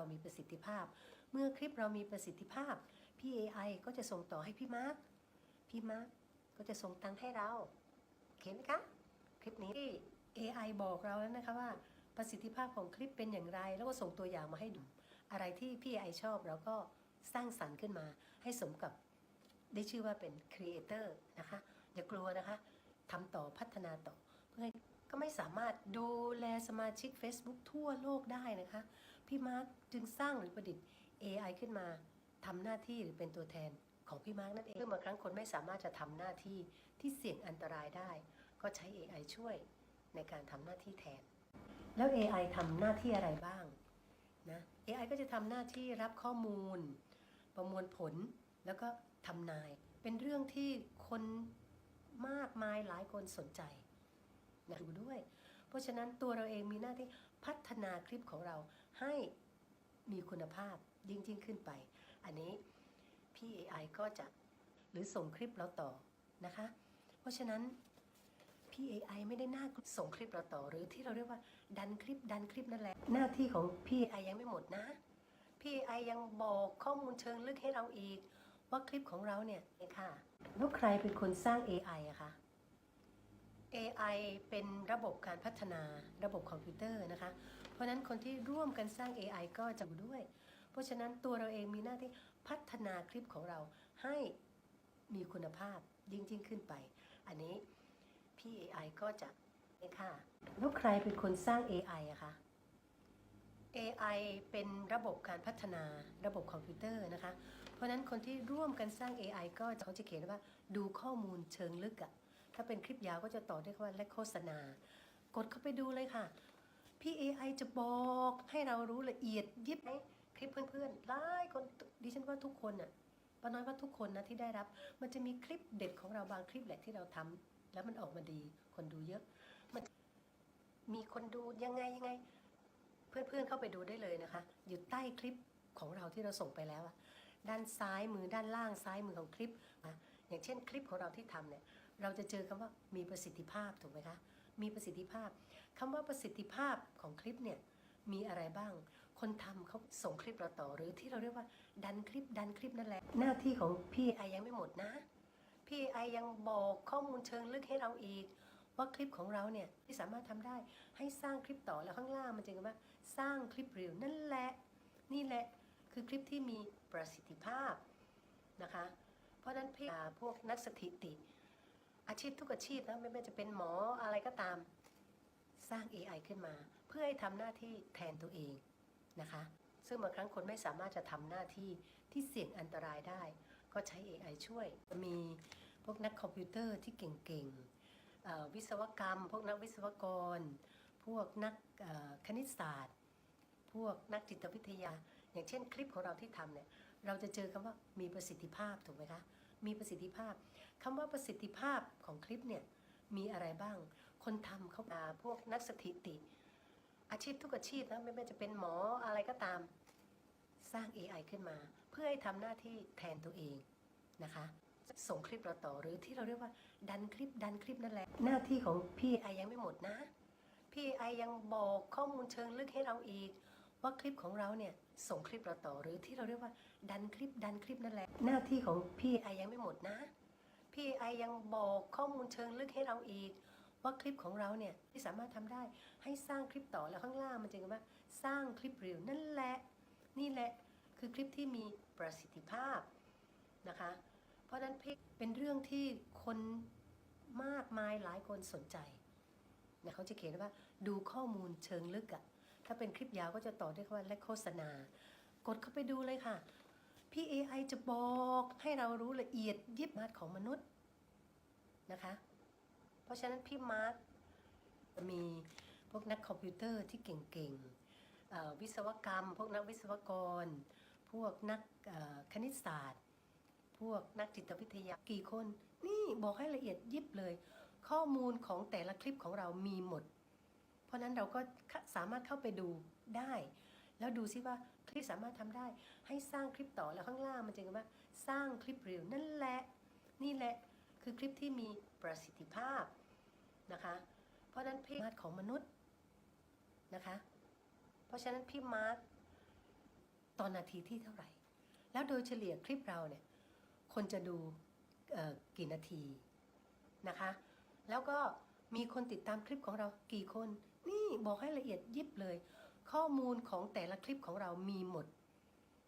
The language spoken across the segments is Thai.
เรามีประสิทธิภาพ เมื่อคลิปเรามีประสิทธิภาพพี่ AI ก็จะส่งต่อให้พี่มาร์คพี่มาร์คก็จะส่งตังค์ให้เราโอเคไหมคะคลิปนี้ที่ AI บอกเราแล้วนะคะว่าประสิทธิภาพของคลิปเป็นอย่างไร แล้วก็ส่งตัวอย่างมาให้ดู อะไรที่พี่ AI ชอบเราก็สร้างสรรค์ขึ้นมา ให้สมกับได้ชื่อว่าเป็นครีเอเตอร์นะคะอย่ากลัวนะคะทำต่อพัฒนาต่อเพื่อก็ไม่สามารถดูแลสมาชิก Facebook ทั่วโลกได้นะคะ พี่มาร์คจึงสร้างหรือประดิษฐ์ AI ขึ้นมาทำหน้าที่หรือเป็นตัวแทนของพี่มาร์คนั่นเองซึ่งบางครั้งคนไม่สามารถจะทำหน้าที่ที่เสี่ยงอันตรายได้ ก็ใช้ AI ช่วยในการทำหน้าที่แทน แล้ว AI ทำหน้าที่อะไรบ้างนะ AI ก็จะทำหน้าที่รับข้อมูล ประมวลผลแล้วก็ทำนาย เป็นเรื่องที่คนมากมายหลายคนสนใจนะดูด้วย เพราะฉะนั้นตัวเราเองมีหน้าที่พัฒนาคลิปของเรา ให้มีคุณภาพยิ่งยิ่งขึ้นไป อันนี้พี่ AI ก็จะหรือส่งคลิปเราต่อนะคะ เพราะฉะนั้นพี่ AI ไม่ได้หน้าส่งคลิปเราต่อ หรือที่เราเรียกว่าดันคลิปดันคลิปนั่นแหละ หน้าที่ของพี่ AI ยังไม่หมดนะ พี่ AI ยังบอกข้อมูลเชิงลึกให้เราอีก ว่าคลิปของเราเนี่ยค่ะแล้วใครเป็นคนสร้าง AI อะคะ AI เป็นระบบการพัฒนาระบบคอมพิวเตอร์นะคะ เพราะนั้นคนที่ร่วมกันสร้าง AI ก็จะด้วย เพราะฉะนั้นตัวเราเองมีหน้าที่พัฒนาคลิปของเราให้มีคุณภาพยิ่งยิ่งขึ้นไป อันนี้พี่ AI ก็จะค่ะแล้วใครเป็นคนสร้าง AI อะคะ AI เป็นระบบการพัฒนาระบบคอมพิวเตอร์นะคะ เพราะนั้นคนที่ร่วมกันสร้าง AI ก็เขาจะเขียนว่าดูข้อมูลเชิงลึกอะ ถ้าเป็นคลิปยาวก็จะต่อด้วยคำว่าและโฆษณา กดเข้าไปดูเลยค่ะ พี่ AI จะบอกให้เรารู้ละเอียดยิบไหมคลิปเพื่อนๆหลายคนดิฉันว่าทุกคนน่ะป้าน้อยว่าทุกคนนะที่ได้รับ มันจะมีคลิปเด็ดของเราบางคลิปแหละที่เราทำแล้วมันออกมาดี คนดูเยอะ มันมีคนดูยังไงยังไง เพื่อนๆเข้าไปดูได้เลยนะคะ อยู่ใต้คลิปของเราที่เราส่งไปแล้วอะด้านซ้ายมือด้านล่างซ้ายมือของคลิปอะอย่างเช่นคลิปของเราที่ทำเนี่ย เราจะเจอคำว่ามีประสิทธิภาพถูกไหมคะ มีประสิทธิภาพคำว่าประสิทธิภาพของคลิปเนี่ยมีอะไรบ้าง คนทำเขาส่งคลิปเราต่อหรือที่เราเรียกว่าดันคลิปดันคลิปนั่นแหละ หน้าที่ของพี่ไอยังไม่หมดนะ พี่ไอยังบอกข้อมูลเชิงลึกให้เราอีก ว่าคลิปของเราเนี่ยที่สามารถทำได้ให้สร้างคลิปต่อแล้วข้างล่างมันจะเขียนว่าสร้างคลิปเรียวนั่นแหละ นี่แหละคือคลิปที่มีประสิทธิภาพนะคะ เพราะนั้นพี่อาพวกนักสถิติ อาชีพทุกอาชีพนะไม่ว่าจะเป็นหมออะไรก็ตาม สร้าง AI ขึ้นมา เพื่อให้ทำหน้าที่แทนตัวเองนะคะ ซึ่งบางครั้งคนไม่สามารถจะทำหน้าที่ที่เสี่ยงอันตรายได้ ก็ใช้ AI ช่วย มีพวกนักคอมพิวเตอร์ที่เก่งๆวิศวกรรม พวกนักวิศวกร พวกนักคณิตศาสตร์ พวกนักจิตวิทยา อย่างเช่นคลิปของเราที่ทำเนี่ยเราจะเจอคำว่ามีประสิทธิภาพถูกไหมคะ มีประสิทธิภาพคำว่าประสิทธิภาพของคลิปเนี่ยมีอะไรบ้าง คนทำเขาอาพวกนักสถิติ อาชีพทุกอาชีพนะไม่ว่าจะเป็นหมออะไรก็ตาม สร้าง AI ขึ้นมา เพื่อให้ทำหน้าที่แทนตัวเองนะคะส่งคลิปเราต่อหรือที่เราเรียกว่าดันคลิปดันคลิปนั่นแหละ หน้าที่ของพี่ไอยังไม่หมดนะ พี่ไอยังบอกข้อมูลเชิงลึกให้เราอีก ว่าคลิปของเราเนี่ยส่งคลิปเราต่อหรือที่เราเรียกว่าดันคลิปดันคลิปนั่นแหละ หน้าที่ของพี่ไอยังไม่หมดนะ พี่ไอยังบอกข้อมูลเชิงลึกให้เราอีก ว่าคลิปของเราเนี่ยที่สามารถทำได้ให้สร้างคลิปต่อแล้วข้างล่างมันจะเขียนว่าสร้างคลิปเรียวนั่นแหละ นี่แหละคือคลิปที่มีประสิทธิภาพนะคะ เพราะฉะนั้นพี่เป็นเรื่องที่คนมากมายหลายคนสนใจนะเขาจะเขียนว่าดูข้อมูลเชิงลึกอะ ถ้าเป็นคลิปยาวก็จะต่อด้วยคำว่าและโฆษณา กดเข้าไปดูเลยค่ะ พี่ AI จะบอกให้เรารู้ละเอียดยิบมาดของมนุษย์นะคะ เพราะฉะนั้นพี่มาร์คมีพวกนักคอมพิวเตอร์ที่เก่งๆวิศวกรรม พวกนักวิศวกร พวกนักคณิตศาสตร์ พวกนักจิตวิทยากี่คน นี่บอกให้ละเอียดยิบเลย ข้อมูลของแต่ละคลิปของเรามีหมด เพราะนั้นเราก็สามารถเข้าไปดูได้ แล้วดูซิว่าคลิปสามารถทำได้ ให้สร้างคลิปต่อแล้วข้างล่างมันจะเขียนว่าสร้างคลิปเรียวนั่นแหละนี่แหละคือคลิปที่มีประสิทธิภาพนะคะ เพราะนั้นพี่มาร์ของมนุษย์นะคะ เพราะฉะนั้นพี่มาร์คตอนนาทีที่เท่าไหร่ แล้วโดยเฉลี่ยคลิปเราเนี่ยคนจะดูกี่นาทีนะคะ แล้วก็มีคนติดตามคลิปของเรากี่คน นี่บอกให้ละเอียดยิบเลย ข้อมูลของแต่ละคลิปของเรามีหมด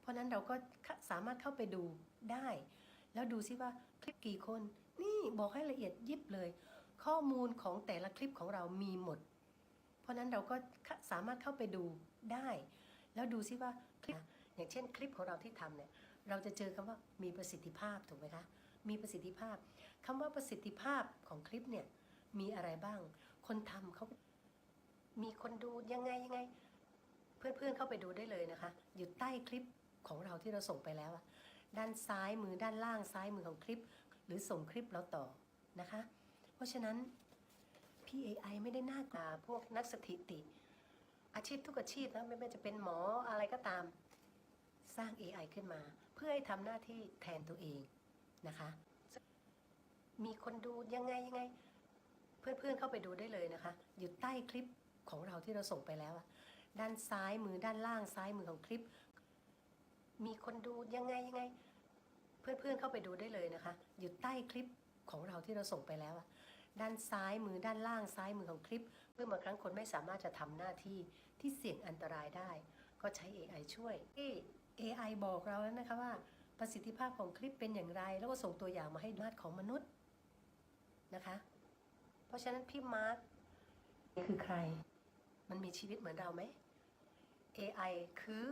เพราะนั้นเราก็สามารถเข้าไปดูได้ แล้วดูซิว่าคลิปกี่คน นี่บอกให้ละเอียดยิบเลย ข้อมูลของแต่ละคลิปของเรามีหมด เพราะนั้นเราก็สามารถเข้าไปดูได้ แล้วดูซิว่าคลิปอย่างเช่นคลิปของเราที่ทำเนี่ยเราจะเจอคำว่ามีประสิทธิภาพถูกไหมคะ มีประสิทธิภาพคำว่าประสิทธิภาพของคลิปเนี่ยมีอะไรบ้าง คนทำเขา มีคนดูยังไงยังไง เพื่อนๆเข้าไปดูได้เลยนะคะ อยู่ใต้คลิปของเราที่เราส่งไปแล้วอะด้านซ้ายมือด้านล่างซ้ายมือของคลิป หรือส่งคลิปเราต่อนะคะ เพราะฉะนั้น PAI ไม่ได้น่ากลัวพวกนักสถิติ อาชีพทุกอาชีพนะไม่ว่าจะเป็นหมออะไรก็ตามสร้าง AI ขึ้นมา เพื่อให้ทำหน้าที่แทนตัวเองนะคะ มีคนดูยังไงยังไง เพื่อนๆเข้าไปดูได้เลยนะคะ อยู่ใต้คลิป ของเราที่เราส่งไปแล้วอะด้านซ้ายมือด้านล่างซ้ายมือของคลิป มีคนดูยังไงยังไง เพื่อนๆเข้าไปดูได้เลยนะคะ อยู่ใต้คลิปของเราที่เราส่งไปแล้วอะด้านซ้ายมือด้านล่างซ้ายมือของคลิป เพื่อบางครั้งคนไม่สามารถจะทำหน้าที่ที่เสี่ยงอันตรายได้ ก็ใช้ AI ช่วยที่ AI บอกเราแล้วนะคะว่า ประสิทธิภาพของคลิปเป็นอย่างไร แล้วก็ส่งตัวอย่างมาให้มาตรของมนุษย์นะคะ เพราะฉะนั้นพี่มาร์คคือใคร มันมีชีวิตเหมือนเราไหม AI คือ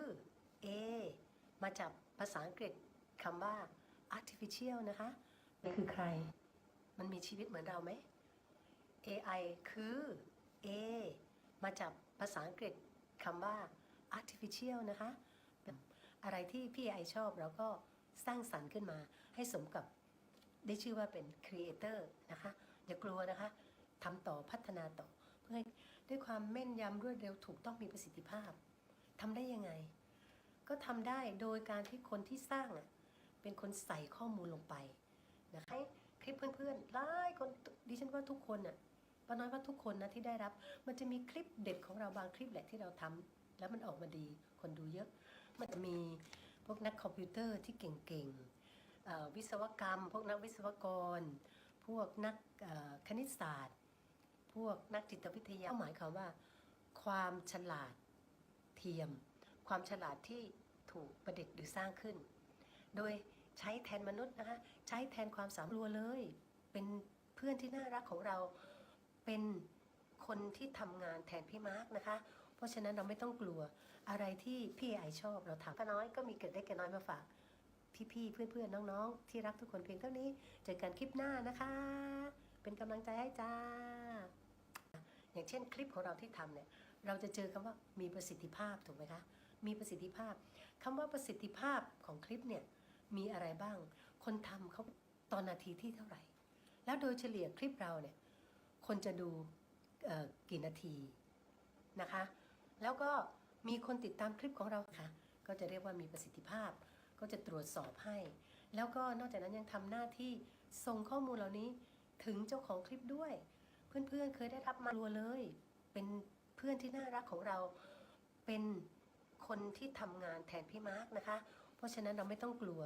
A มาจากภาษาอังกฤษคำว่า artificial นะคะคือใคร มันมีชีวิตเหมือนเราไหม AI คือ A มาจากภาษาอังกฤษคำว่า artificial นะคะ อะไรที่พี่ไอชอบเราก็สร้างสรรค์ขึ้นมาให้สมกับได้ชื่อว่าเป็น creator นะคะ อย่ากลัวนะคะทำต่อพัฒนาต่อเพื่อให้ ด้วยความแม่นยำรวดเร็วถูกต้องมีประสิทธิภาพทำได้ยังไง ก็ทำได้โดยการที่คนที่สร้างอะเป็นคนใส่ข้อมูลลงไปนะคะให้คลิปเพื่อนๆหลายคนดิฉันว่าทุกคนอะป้าน้อยว่าทุกคนนะที่ได้รับ มันจะมีคลิปเด็ดของเราบางคลิปแหละที่เราทำแล้วมันออกมาดีคนดูเยอะ มันจะมีพวกนักคอมพิวเตอร์ที่เก่งๆวิศวกรรม พวกนักวิศวกร พวกนักคณิตศาสตร์ พวกนักจิตวิทยาหมายความว่า ความฉลาดเทียม ความฉลาดที่ถูกประดิษฐ์หรือสร้างขึ้น โดยใช้แทนมนุษย์นะคะใช้แทนความสามารถรัวเลย เป็นเพื่อนที่น่ารักของเราเป็นคนที่ทำงานแทนพี่มาร์กนะคะ เพราะฉะนั้นเราไม่ต้องกลัวอะไรที่พี่ไอชอบเราทำป้าน้อยก็มีเกิดได้แก่น้อยมาฝากพี่ๆเพื่อนๆน้องๆ ที่รักทุกคนเพียงเท่านี้ เจอกันคลิปหน้านะคะ เป็นกำลังใจให้จ้า อย่างเช่นคลิปของเราที่ทำเนี่ย เราจะเจอคำว่ามีประสิทธิภาพถูกไหมคะ มีประสิทธิภาพคำว่าประสิทธิภาพของคลิปเนี่ยมีอะไรบ้าง คนทำเขาตอนนาทีที่เท่าไหร่ แล้วโดยเฉลี่ยคลิปเราเนี่ย คนจะดูกี่นาทีนะคะ แล้วก็มีคนติดตามคลิปของเราค่ะ ก็จะเรียกว่ามีประสิทธิภาพ ก็จะตรวจสอบให้ แล้วก็นอกจากนั้นยังทำหน้าที่ส่งข้อมูลเหล่านี้ ถึงเจ้าของคลิปด้วย เพื่อนๆ เคยได้รับมารัวเลย เป็นเพื่อนที่น่ารักของเรา เป็นคนที่ทำงานแทนพี่มาร์กนะคะ เพราะฉะนั้นเราไม่ต้องกลัว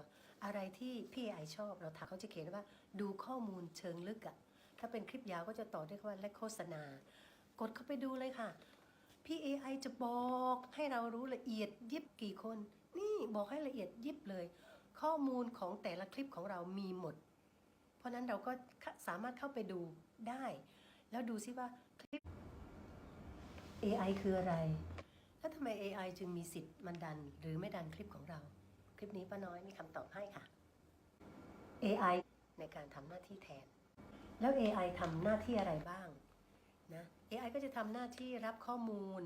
อะไรที่พี่ไอชอบเราถามเขาจะเขียนว่า ดูข้อมูลเชิงลึกอะถ้าเป็นคลิปยาวก็จะต่อด้วยคำว่าและโฆษณา กดเข้าไปดูเลยค่ะพี่ AI จะบอกให้เรารู้ละเอียดยิบกี่คน นี่บอกให้ละเอียดยิบเลย ข้อมูลของแต่ละคลิปของเรามีหมด ราะนั้นเราก็สามารถเข้าไปดูได้ แล้วดูซิว่าคลิป AI คืออะไร แล้วทำไม AI จึงมีสิทธิ์มันดันหรือไม่ดันคลิปของเรา คลิปนี้ป้าน้อยมีคำตอบให้ค่ะ AI ในการทำหน้าที่แทน แล้ว AI ทำหน้าที่อะไรบ้างนะ AI ก็จะทำหน้าที่รับข้อมูล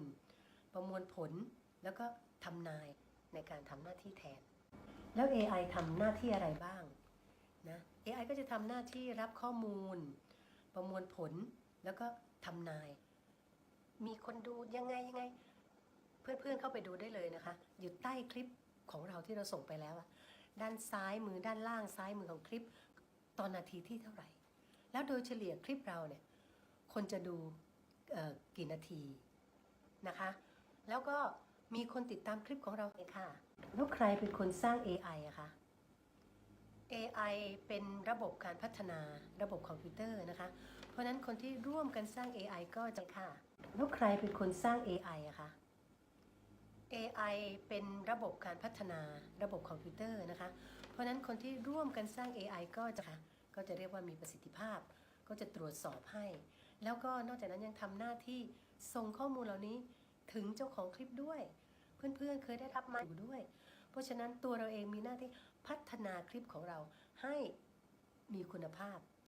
ประมวลผลแล้วก็ทำนายในการทำหน้าที่แทน แล้ว AI ทำหน้าที่อะไรบ้าง นะ AI ก็จะทำหน้าที่รับข้อมูล ประมวลผลแล้วก็ทำนาย มีคนดูยังไงยังไง เพื่อนๆเข้าไปดูได้เลยนะคะ อยู่ใต้คลิปของเราที่เราส่งไปแล้วอะด้านซ้ายมือด้านล่างซ้ายมือของคลิป ตอนนาทีที่เท่าไหร่ แล้วโดยเฉลี่ยคลิปเราเนี่ย คนจะดูกี่นาทีนะคะ แล้วก็มีคนติดตามคลิปของเราเองค่ะ แล้วใครเป็นคนสร้าง AI อะคะ AI เป็นระบบการพัฒนาระบบคอมพิวเตอร์นะคะ เพราะนั้นคนที่ร่วมกันสร้าง AI ก็จะค่ะแล้วใครเป็นคนสร้าง AI อะคะ AI เป็นระบบการพัฒนาระบบคอมพิวเตอร์นะคะ เพราะฉะนั้นคนที่ร่วมกันสร้าง AI ก็จะค่ะก็จะเรียกว่ามีประสิทธิภาพ ก็จะตรวจสอบให้ แล้วก็นอกจากนั้นยังทำหน้าที่ส่งข้อมูลเหล่านี้ถึงเจ้าของคลิปด้วย เพื่อนๆเคยได้รับมาอยู่ด้วย เพราะฉะนั้นตัวเราเองมีหน้าที่ พัฒนาคลิปของเราให้มีคุณภาพ